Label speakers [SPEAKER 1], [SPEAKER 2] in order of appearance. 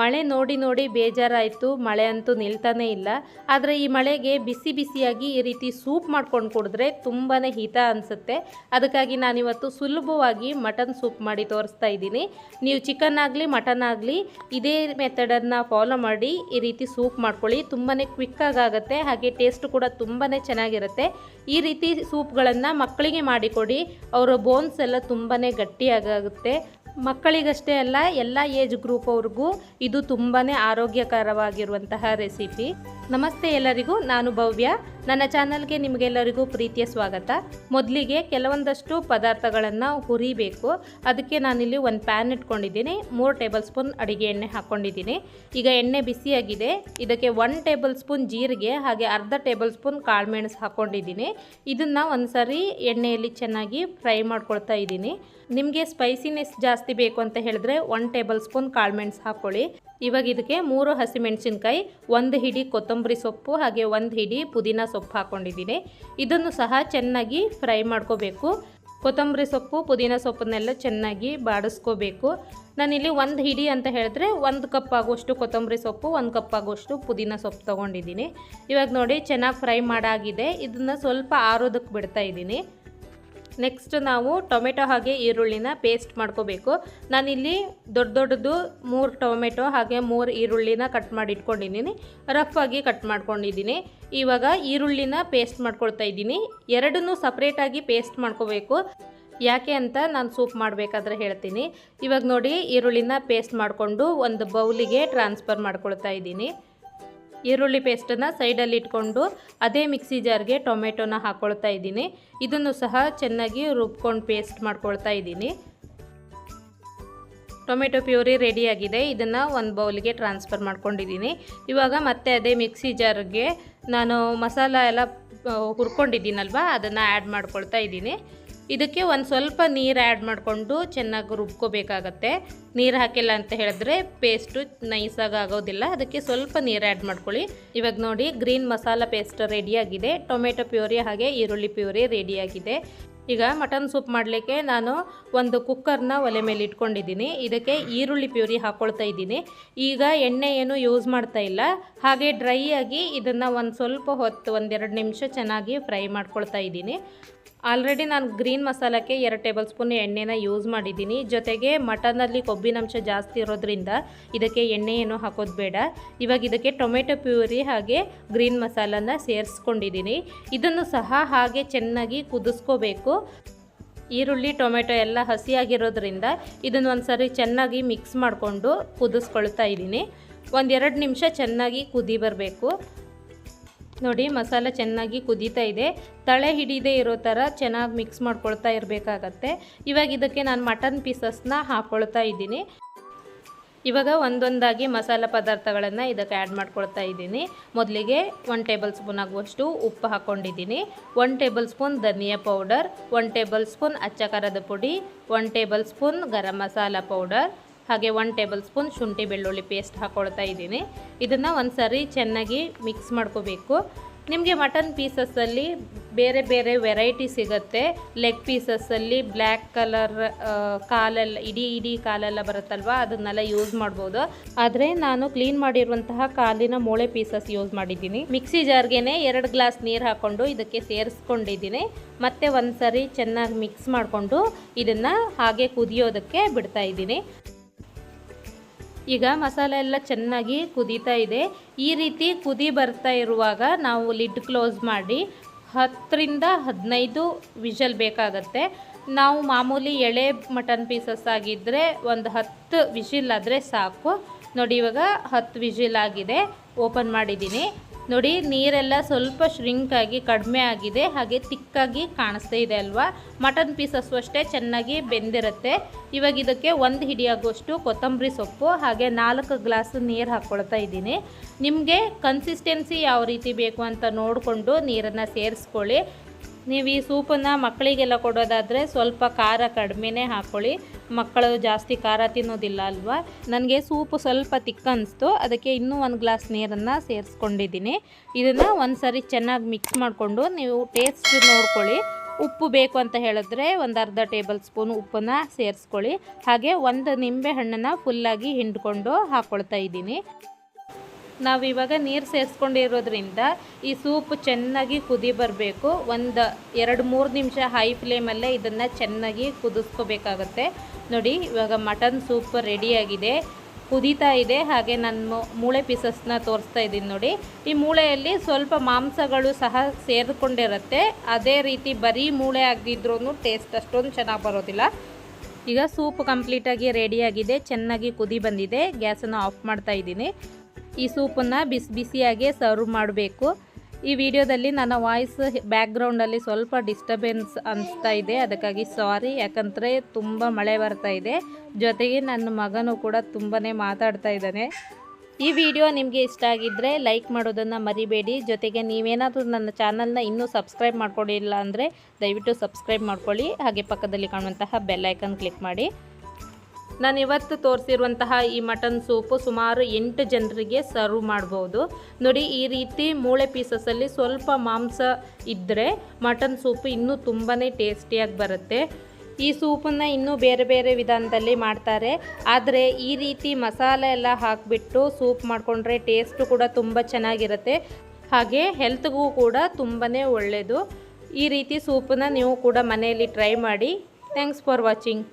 [SPEAKER 1] ಮಳೆ ನೋಡಿ ನೋಡಿ ಬೇಜಾರಾಯಿತು, ಮಳೆ ಅಂತೂ ನಿಲ್ತಾನೇ ಇಲ್ಲ. ಆದರೆ ಈ ಮಳೆಗೆ ಬಿಸಿ ಬಿಸಿಯಾಗಿ ಈ ರೀತಿ ಸೂಪ್ ಮಾಡ್ಕೊಂಡು ಕುಡಿದ್ರೆ ತುಂಬಾ ಹಿತ ಅನಿಸುತ್ತೆ. ಅದಕ್ಕಾಗಿ ನಾನಿವತ್ತು ಸುಲಭವಾಗಿ ಮಟನ್ ಸೂಪ್ ಮಾಡಿ ತೋರಿಸ್ತಾ ಇದ್ದೀನಿ. ನೀವು ಚಿಕನ್ ಆಗಲಿ, ಮಟನ್ ಆಗಲಿ, ಇದೇ ಮೆಥಡನ್ನು ಫಾಲೋ ಮಾಡಿ ಈ ರೀತಿ ಸೂಪ್ ಮಾಡ್ಕೊಳ್ಳಿ. ತುಂಬಾ ಕ್ವಿಕ್ಕಾಗಿ ಆಗುತ್ತೆ, ಹಾಗೆ ಟೇಸ್ಟ್ ಕೂಡ ತುಂಬಾ ಚೆನ್ನಾಗಿರುತ್ತೆ. ಈ ರೀತಿ ಸೂಪ್ಗಳನ್ನು ಮಕ್ಕಳಿಗೆ ಮಾಡಿಕೊಡಿ, ಅವರ ಬೋನ್ಸ್ ಎಲ್ಲ ತುಂಬಾ ಗಟ್ಟಿಯಾಗುತ್ತೆ ಮಕ್ಕಳಿಗಷ್ಟೇ ಅಲ್ಲ ಎಲ್ಲ ಏಜ್ ಗ್ರೂಪ್ ಅವ್ರಿಗೂ ಇದು ತುಂಬಾ ಆರೋಗ್ಯಕರವಾಗಿರುವಂತಹ ರೆಸಿಪಿ. ನಮಸ್ತೆ ಎಲ್ಲರಿಗೂ ನಾನು ಭವ್ಯ. ನನ್ನ ಚಾನಲ್ಗೆ ನಿಮಗೆಲ್ಲರಿಗೂ ಪ್ರೀತಿಯ ಸ್ವಾಗತ. ಮೊದಲಿಗೆ ಕೆಲವೊಂದಷ್ಟು ಪದಾರ್ಥಗಳನ್ನು ಹುರಿಬೇಕು. ಅದಕ್ಕೆ ನಾನಿಲ್ಲಿ ಒಂದು ಪ್ಯಾನ್ ಇಟ್ಕೊಂಡಿದ್ದೀನಿ. ಮೂರು ಟೇಬಲ್ ಸ್ಪೂನ್ ಅಡುಗೆ ಎಣ್ಣೆ ಹಾಕ್ಕೊಂಡಿದ್ದೀನಿ ಈಗ ಎಣ್ಣೆ ಬಿಸಿಯಾಗಿದೆ. ಇದಕ್ಕೆ ಒನ್ ಟೇಬಲ್ ಸ್ಪೂನ್ ಜೀರಿಗೆ, ಹಾಗೆ ಅರ್ಧ ಟೇಬಲ್ ಸ್ಪೂನ್ ಕಾಳುಮೆಣಸು ಹಾಕ್ಕೊಂಡಿದ್ದೀನಿ ಇದನ್ನು ಒಂದು ಸರಿ ಎಣ್ಣೆಯಲ್ಲಿ ಚೆನ್ನಾಗಿ ಫ್ರೈ ಮಾಡ್ಕೊಳ್ತಾ ಇದ್ದೀನಿ. ನಿಮಗೆ ಸ್ಪೈಸಿನೆಸ್ ಜಾಸ್ತಿ ಬೇಕು ಅಂತ ಹೇಳಿದ್ರೆ ಒನ್ ಟೇಬಲ್ ಸ್ಪೂನ್ ಕಾಳುಮೆಣಸು ಹಾಕ್ಕೊಳ್ಳಿ ಇವಾಗ ಇದಕ್ಕೆ ಮೂರು ಹಸಿಮೆಣಸಿನ್ಕಾಯಿ, ಒಂದು ಹಿಡಿ ಕೊತ್ತಂಬರಿ ಸೊಪ್ಪು ಹಾಗೆ ಒಂದು ಹಿಡಿ ಪುದೀನ ಸೊಪ್ಪು ಹಾಕ್ಕೊಂಡಿದ್ದೀನಿ ಇದನ್ನು ಸಹ ಚೆನ್ನಾಗಿ ಫ್ರೈ ಮಾಡ್ಕೋಬೇಕು. ಕೊತ್ತಂಬರಿ ಸೊಪ್ಪು, ಪುದೀನ ಸೊಪ್ಪನ್ನೆಲ್ಲ ಚೆನ್ನಾಗಿ ಬಾಡಿಸ್ಕೋಬೇಕು. ನಾನಿಲ್ಲಿ ಒಂದು ಹಿಡಿ ಅಂತ ಹೇಳಿದ್ರೆ ಒಂದು ಕಪ್ ಆಗುವಷ್ಟು ಕೊತ್ತಂಬರಿ ಸೊಪ್ಪು, ಒಂದು ಕಪ್ ಆಗುವಷ್ಟು ಪುದೀನ ಸೊಪ್ಪು ತೊಗೊಂಡಿದ್ದೀನಿ. ಇವಾಗ ನೋಡಿ ಚೆನ್ನಾಗಿ ಫ್ರೈ ಮಾಡಾಗಿದೆ. ಇದನ್ನು ಸ್ವಲ್ಪ ಆರೋದಕ್ಕೆ ಬಿಡ್ತಾ ಇದ್ದೀನಿ. ನೆಕ್ಸ್ಟ್ ನಾವು ಟೊಮೆಟೊ ಹಾಗೆ ಈರುಳ್ಳಿನ ಪೇಸ್ಟ್ ಮಾಡ್ಕೋಬೇಕು. ನಾನಿಲ್ಲಿ ದೊಡ್ಡ ದೊಡ್ಡದು ಮೂರು ಟೊಮೆಟೊ ಹಾಗೆ ಮೂರು ಈರುಳ್ಳಿನ ಕಟ್ ಮಾಡಿ ಇಟ್ಕೊಂಡಿದ್ದೀನಿ ರಫ್ ಆಗಿ ಕಟ್ ಮಾಡ್ಕೊಂಡಿದ್ದೀನಿ. ಇವಾಗ ಈರುಳ್ಳಿನ ಪೇಸ್ಟ್ ಮಾಡ್ಕೊಳ್ತಾ ಇದ್ದೀನಿ. ಎರಡನ್ನೂ ಸಪ್ರೇಟಾಗಿ ಪೇಸ್ಟ್ ಮಾಡ್ಕೋಬೇಕು. ಯಾಕೆ ಅಂತ ನಾನು ಸೂಪ್ ಮಾಡಬೇಕಾದ್ರೆ ಹೇಳ್ತೀನಿ. ಇವಾಗ ನೋಡಿ, ಈರುಳ್ಳಿನ ಪೇಸ್ಟ್ ಮಾಡಿಕೊಂಡು ಒಂದು ಬೌಲಿಗೆ ಟ್ರಾನ್ಸ್ಫರ್ ಮಾಡ್ಕೊಳ್ತಾ ಇದ್ದೀನಿ. ಈರುಳ್ಳಿ ಪೇಸ್ಟನ್ನು ಸೈಡಲ್ಲಿ ಇಟ್ಕೊಂಡು ಅದೇ ಮಿಕ್ಸಿ ಜಾರ್ಗೆ ಟೊಮೆಟೊನ ಹಾಕ್ಕೊಳ್ತಾ ಇದ್ದೀನಿ. ಇದನ್ನು ಸಹ ಚೆನ್ನಾಗಿ ರುಬ್ಕೊಂಡು ಪೇಸ್ಟ್ ಮಾಡ್ಕೊಳ್ತಾ ಇದ್ದೀನಿ. ಟೊಮೆಟೊ ಪ್ಯೂರಿ ರೆಡಿಯಾಗಿದೆ. ಇದನ್ನು ಒಂದು ಬೌಲ್ಗೆ ಟ್ರಾನ್ಸ್ಫರ್ ಮಾಡ್ಕೊಂಡಿದ್ದೀನಿ. ಇವಾಗ ಮತ್ತೆ ಅದೇ ಮಿಕ್ಸಿ ಜಾರ್ಗೆ ನಾನು ಮಸಾಲ ಎಲ್ಲ ಹುರ್ಕೊಂಡಿದ್ದೀನಲ್ವಾ? ಅದನ್ನು ಆ್ಯಡ್ ಮಾಡ್ಕೊಳ್ತಾ ಇದ್ದೀನಿ. ಇದಕ್ಕೆ ಒಂದು ಸ್ವಲ್ಪ ನೀರು ಆ್ಯಡ್ ಮಾಡಿಕೊಂಡು ಚೆನ್ನಾಗಿ ರುಬ್ಕೋಬೇಕಾಗತ್ತೆ. ನೀರು ಹಾಕಿಲ್ಲ ಅಂತ ಹೇಳಿದ್ರೆ ಪೇಸ್ಟು ನೈಸಾಗಿ ಆಗೋದಿಲ್ಲ. ಅದಕ್ಕೆ ಸ್ವಲ್ಪ ನೀರು ಆ್ಯಡ್ ಮಾಡ್ಕೊಳ್ಳಿ. ಇವಾಗ ನೋಡಿ ಗ್ರೀನ್ ಮಸಾಲ ಪೇಸ್ಟ್ ರೆಡಿಯಾಗಿದೆ ಟೊಮೆಟೊ ಪ್ಯೂರಿ ಹಾಗೆ ಈರುಳ್ಳಿ ಪ್ಯೂರಿ ರೆಡಿಯಾಗಿದೆ ಈಗ ಮಟನ್ ಸೂಪ್ ಮಾಡಲಿಕ್ಕೆ ನಾನು ಒಂದು ಕುಕ್ಕರ್ನ ಒಲೆ ಮೇಲೆ ಇಟ್ಕೊಂಡಿದ್ದೀನಿ. ಇದಕ್ಕೆ ಈರುಳ್ಳಿ ಪ್ಯೂರಿ ಹಾಕ್ಕೊಳ್ತಾ ಇದ್ದೀನಿ. ಈಗ ಎಣ್ಣೆ ಏನು ಯೂಸ್ ಮಾಡ್ತಾ ಇಲ್ಲ. ಹಾಗೆ ಡ್ರೈ ಆಗಿ ಇದನ್ನು ಒಂದು ಸ್ವಲ್ಪ ಹೊತ್ತು ಒಂದೆರಡು ನಿಮಿಷ ಚೆನ್ನಾಗಿ ಫ್ರೈ ಮಾಡ್ಕೊಳ್ತಾ ಇದ್ದೀನಿ. ಆಲ್ರೆಡಿ ನಾನು ಗ್ರೀನ್ ಮಸಾಲಕ್ಕೆ ಎರಡು ಟೇಬಲ್ ಸ್ಪೂನ್ ಎಣ್ಣೆನ ಯೂಸ್ ಮಾಡಿದ್ದೀನಿ. ಜೊತೆಗೆ ಮಟನಲ್ಲಿ ಕೊಬ್ಬಿನಂಶ ಜಾಸ್ತಿ ಇರೋದ್ರಿಂದ ಇದಕ್ಕೆ ಎಣ್ಣೆ ಏನು ಹಾಕೋದು ಬೇಡ. ಇವಾಗ ಇದಕ್ಕೆ ಟೊಮೆಟೊ ಪ್ಯೂರಿ ಹಾಗೆ ಗ್ರೀನ್ ಮಸಾಲನ ಸೇರಿಸ್ಕೊಂಡಿದ್ದೀನಿ. ಇದನ್ನು ಸಹ ಹಾಗೆ ಚೆನ್ನಾಗಿ ಕುದಿಸ್ಕೋಬೇಕು. ಈರುಳ್ಳಿ, ಟೊಮೆಟೊ ಎಲ್ಲ ಹಸಿಯಾಗಿರೋದ್ರಿಂದ ಇದನ್ನು ಒಂದು ಸರಿ ಚೆನ್ನಾಗಿ ಮಿಕ್ಸ್ ಮಾಡಿಕೊಂಡು ಕುದಿಸ್ಕೊಳ್ತಾ ಇದ್ದೀನಿ. ಒಂದೆರಡು ನಿಮಿಷ ಚೆನ್ನಾಗಿ ಕುದಿ ಬರಬೇಕು. ನೋಡಿ, ಮಸಾಲ ಚೆನ್ನಾಗಿ ಕುದೀತಾ ಇದೆ. ತಳೆ ಹಿಡಿದೇ ಇರೋ ಥರ ಚೆನ್ನಾಗಿ ಮಿಕ್ಸ್ ಮಾಡ್ಕೊಳ್ತಾ ಇರಬೇಕಾಗತ್ತೆ. ಇವಾಗ ಇದಕ್ಕೆ ನಾನು ಮಟನ್ ಪೀಸಸ್ನ ಹಾಕ್ಕೊಳ್ತಾ ಇದ್ದೀನಿ. ಇವಾಗ ಒಂದೊಂದಾಗಿ ಮಸಾಲ ಪದಾರ್ಥಗಳನ್ನು ಇದಕ್ಕೆ ಆ್ಯಡ್ ಮಾಡ್ಕೊಳ್ತಾ ಇದ್ದೀನಿ. ಮೊದಲಿಗೆ ಒನ್ ಟೇಬಲ್ ಸ್ಪೂನ್ ಆಗುವಷ್ಟು ಉಪ್ಪು ಹಾಕ್ಕೊಂಡಿದ್ದೀನಿ ಒನ್ ಟೇಬಲ್ ಸ್ಪೂನ್ ಧನಿಯಾ ಪೌಡರ್ ಒನ್ ಟೇಬಲ್ ಸ್ಪೂನ್ ಅಚ್ಚ ಖಾರದ ಪುಡಿ one tablespoon garam masala powder ಹಾಗೆ ಒನ್ ಟೇಬಲ್ ಸ್ಪೂನ್ ಶುಂಠಿ ಬೆಳ್ಳುಳ್ಳಿ ಪೇಸ್ಟ್ ಹಾಕ್ಕೊಳ್ತಾ ಇದ್ದೀನಿ. ಇದನ್ನು ಒಂದು ಸರಿ ಚೆನ್ನಾಗಿ ಮಿಕ್ಸ್ ಮಾಡ್ಕೋಬೇಕು. ನಿಮಗೆ ಮಟನ್ ಪೀಸಸ್ಸಲ್ಲಿ ಬೇರೆ ಬೇರೆ ವೆರೈಟಿ ಸಿಗುತ್ತೆ. ಲೆಗ್ ಪೀಸಸ್ಸಲ್ಲಿ ಬ್ಲ್ಯಾಕ್ ಕಲರ್ ಕಾಲೆಲ್ಲ, ಇಡೀ ಇಡೀ ಕಾಲೆಲ್ಲ ಬರುತ್ತಲ್ವ? ಅದನ್ನೆಲ್ಲ ಯೂಸ್ ಮಾಡ್ಬೋದು. ಆದರೆ ನಾನು ಕ್ಲೀನ್ ಮಾಡಿರುವಂತಹ ಕಾಲಿನ ಮೂಳೆ ಪೀಸಸ್ ಯೂಸ್ ಮಾಡಿದ್ದೀನಿ. ಮಿಕ್ಸಿ ಜಾರ್ಗೆನೆ ಎರಡು ಗ್ಲಾಸ್ ನೀರು ಹಾಕ್ಕೊಂಡು ಇದಕ್ಕೆ ಸೇರಿಸ್ಕೊಂಡಿದ್ದೀನಿ. ಮತ್ತೆ ಒಂದು ಸರಿ ಚೆನ್ನಾಗಿ ಮಿಕ್ಸ್ ಮಾಡಿಕೊಂಡು ಇದನ್ನು ಹಾಗೆ ಕುದಿಯೋದಕ್ಕೆ ಬಿಡ್ತಾ ಇದ್ದೀನಿ. ಈಗ ಮಸಾಲೆ ಎಲ್ಲ ಚೆನ್ನಾಗಿ ಕುದೀತಾ ಇದೆ. ಈ ರೀತಿ ಕುದಿ ಬರ್ತಾ ಇರುವಾಗ ನಾವು ಲಿಡ್ ಕ್ಲೋಸ್ ಮಾಡಿ ಹತ್ತರಿಂದ ಹದಿನೈದು ವಿಷಲ್ ಬೇಕಾಗತ್ತೆ. ನಾವು ಮಾಮೂಲಿ ಎಳೆ ಮಟನ್ ಪೀಸಸ್ ಆಗಿದ್ದರೆ ಒಂದು ಹತ್ತು ವಿಷಿಲ್ ಆದರೆ ಸಾಕು. ನೋಡಿ ಇವಾಗ ಹತ್ತು ವಿಷಿಲ್ ಆಗಿದೆ. ಓಪನ್ ಮಾಡಿದ್ದೀನಿ. ನೋಡಿ, ನೀರೆಲ್ಲ ಸ್ವಲ್ಪ ಶ್ರಿಂಕ್ ಆಗಿ ಕಡಿಮೆ ಆಗಿದೆ. ಹಾಗೆ ತಿಕ್ಕಾಗಿ ಕಾಣಿಸ್ತಾ ಇದೆ ಅಲ್ವಾ? ಮಟನ್ ಪೀಸಸ್ಸು ಅಷ್ಟೇ ಚೆನ್ನಾಗಿ ಬೆಂದಿರುತ್ತೆ. ಇವಾಗ ಇದಕ್ಕೆ ಒಂದು ಹಿಡಿಯಾಗುವಷ್ಟು ಕೊತ್ತಂಬರಿ ಸೊಪ್ಪು, ಹಾಗೆ ನಾಲ್ಕು ಗ್ಲಾಸ್ ನೀರು ಹಾಕ್ಕೊಳ್ತಾ ಇದ್ದೀನಿ. ನಿಮಗೆ ಕನ್ಸಿಸ್ಟೆನ್ಸಿ ಯಾವ ರೀತಿ ಬೇಕು ಅಂತ ನೋಡಿಕೊಂಡು ನೀರನ್ನು ಸೇರಿಸ್ಕೊಳ್ಳಿ. ನೀವು ಈ ಸೂಪನ್ನು ಮಕ್ಕಳಿಗೆಲ್ಲ ಕೊಡೋದಾದರೆ ಸ್ವಲ್ಪ ಖಾರ ಕಡಿಮೆನೇ ಹಾಕ್ಕೊಳ್ಳಿ ಮಕ್ಕಳು ಜಾಸ್ತಿ ಖಾರ ತಿನ್ನೋದಿಲ್ಲ ಅಲ್ವಾ? ನನಗೆ ಸೂಪು ಸ್ವಲ್ಪ ತಿಕ್ಕ ಅನಿಸ್ತು. ಅದಕ್ಕೆ ಇನ್ನೂ ಒಂದು ಗ್ಲಾಸ್ ನೀರನ್ನು ಸೇರಿಸ್ಕೊಂಡಿದ್ದೀನಿ. ಇದನ್ನು ಒಂದು ಸರಿ ಚೆನ್ನಾಗಿ ಮಿಕ್ಸ್ ಮಾಡಿಕೊಂಡು ನೀವು ಟೇಸ್ಟ್ ನೋಡ್ಕೊಳ್ಳಿ. ಉಪ್ಪು ಬೇಕು ಅಂತ ಹೇಳಿದ್ರೆ ಒಂದು ಅರ್ಧ ಟೇಬಲ್ ಸ್ಪೂನ್ ಉಪ್ಪನ್ನು ಸೇರಿಸ್ಕೊಳ್ಳಿ. ಹಾಗೆ ಒಂದು ನಿಂಬೆ ಹಣ್ಣನ್ನು ಫುಲ್ಲಾಗಿ ಹಿಂಡ್ಕೊಂಡು ಹಾಕ್ಕೊಳ್ತಾ ಇದ್ದೀನಿ. ನಾವು ಇವಾಗ ನೀರು ಸೇರಿಸ್ಕೊಂಡಿರೋದ್ರಿಂದ ಈ ಸೂಪ್ ಚೆನ್ನಾಗಿ ಕುದಿ ಬರಬೇಕು. ಒಂದು ಎರಡು ಮೂರು ನಿಮಿಷ ಹೈ ಫ್ಲೇಮಲ್ಲೇ ಇದನ್ನು ಚೆನ್ನಾಗಿ ಕುದಿಸ್ಕೋಬೇಕಾಗತ್ತೆ. ನೋಡಿ, ಇವಾಗ ಮಟನ್ ಸೂಪ್ ರೆಡಿಯಾಗಿದೆ ಕುದೀತಾ ಇದೆ. ಹಾಗೆ ನಾನು ಮೂಳೆ ಪೀಸಸ್ನ ತೋರಿಸ್ತಾ ಇದ್ದೀನಿ ನೋಡಿ. ಈ ಮೂಳೆಯಲ್ಲಿ ಸ್ವಲ್ಪ ಮಾಂಸಗಳು ಸಹ ಸೇರಿಕೊಂಡಿರುತ್ತೆ. ಅದೇ ರೀತಿ ಬರೀ ಮೂಳೆ ಆಗಿದ್ರೂ ಟೇಸ್ಟ್ ಅಷ್ಟೊಂದು ಚೆನ್ನಾಗಿ ಬರೋದಿಲ್ಲ. ಈಗ ಸೂಪ್ ಕಂಪ್ಲೀಟಾಗಿ ರೆಡಿಯಾಗಿದೆ ಚೆನ್ನಾಗಿ ಕುದಿ ಬಂದಿದೆ. ಗ್ಯಾಸನ್ನು ಆಫ್ ಮಾಡ್ತಾ ಇದ್ದೀನಿ. ಈ ಸೂಪನ್ನು ಬಿಸಿ ಬಿಸಿಯಾಗೆ ಸರ್ವ್ ಮಾಡಬೇಕು. ಈ ವಿಡಿಯೋದಲ್ಲಿ ನನ್ನ ವಾಯ್ಸ್ ಬ್ಯಾಕ್ಗ್ರೌಂಡಲ್ಲಿ ಸ್ವಲ್ಪ ಡಿಸ್ಟರ್ಬೆನ್ಸ್ ಅನಿಸ್ತಾ ಇದೆ. ಅದಕ್ಕಾಗಿ ಸಾರಿ, ಯಾಕಂದರೆ ತುಂಬ ಮಳೆ ಬರ್ತಾ ಇದೆ. ಜೊತೆಗೆ ನನ್ನ ಮಗನೂ ಕೂಡ ತುಂಬಾ ಮಾತಾಡ್ತಾ ಇದ್ದಾನೆ. ಈ ವಿಡಿಯೋ ನಿಮಗೆ ಇಷ್ಟ ಆಗಿದ್ದರೆ ಲೈಕ್ ಮಾಡೋದನ್ನು ಮರಿಬೇಡಿ. ಜೊತೆಗೆ ನೀವೇನಾದರೂ ನನ್ನ ಚಾನಲ್ನ ಇನ್ನೂ ಸಬ್ಸ್ಕ್ರೈಬ್ ಮಾಡ್ಕೊಂಡಿಲ್ಲ ಅಂದರೆ ದಯವಿಟ್ಟು ಸಬ್ಸ್ಕ್ರೈಬ್ ಮಾಡ್ಕೊಳ್ಳಿ. ಹಾಗೆ ಪಕ್ಕದಲ್ಲಿ ಕಾಣುವಂತಹ ಬೆಲ್ಲೈಕನ್ ಕ್ಲಿಕ್ ಮಾಡಿ. ನಾನು ಇವತ್ತು ತೋರಿಸಿರುವಂತಹ ಈ ಮಟನ್ ಸೂಪು ಸುಮಾರು ಎಂಟು ಜನರಿಗೆ ಸರ್ವ್ ಮಾಡ್ಬೋದು. ನೋಡಿ, ಈ ರೀತಿ ಮೂಳೆ ಪೀಸಸಲ್ಲಿ ಸ್ವಲ್ಪ ಮಾಂಸ ಇದ್ದರೆ ಮಟನ್ ಸೂಪು ಇನ್ನೂ ತುಂಬಾ ಟೇಸ್ಟಿಯಾಗಿ ಬರುತ್ತೆ. ಈ ಸೂಪನ್ನು ಇನ್ನೂ ಬೇರೆ ಬೇರೆ ವಿಧಾನದಲ್ಲಿ ಮಾಡ್ತಾರೆ. ಆದರೆ, ಈ ರೀತಿ ಮಸಾಲೆ ಎಲ್ಲ ಹಾಕಿಬಿಟ್ಟು ಸೂಪ್ ಮಾಡಿಕೊಂಡ್ರೆ ಟೇಸ್ಟು ಕೂಡ ತುಂಬ ಚೆನ್ನಾಗಿರುತ್ತೆ. ಹಾಗೆ ಹೆಲ್ತ್ಗೂ ಕೂಡ ತುಂಬಾ ಒಳ್ಳೆಯದು ಈ ರೀತಿ ಸೂಪನ್ನು ನೀವು ಕೂಡ ಮನೆಯಲ್ಲಿ ಟ್ರೈ ಮಾಡಿ. Thanks for watching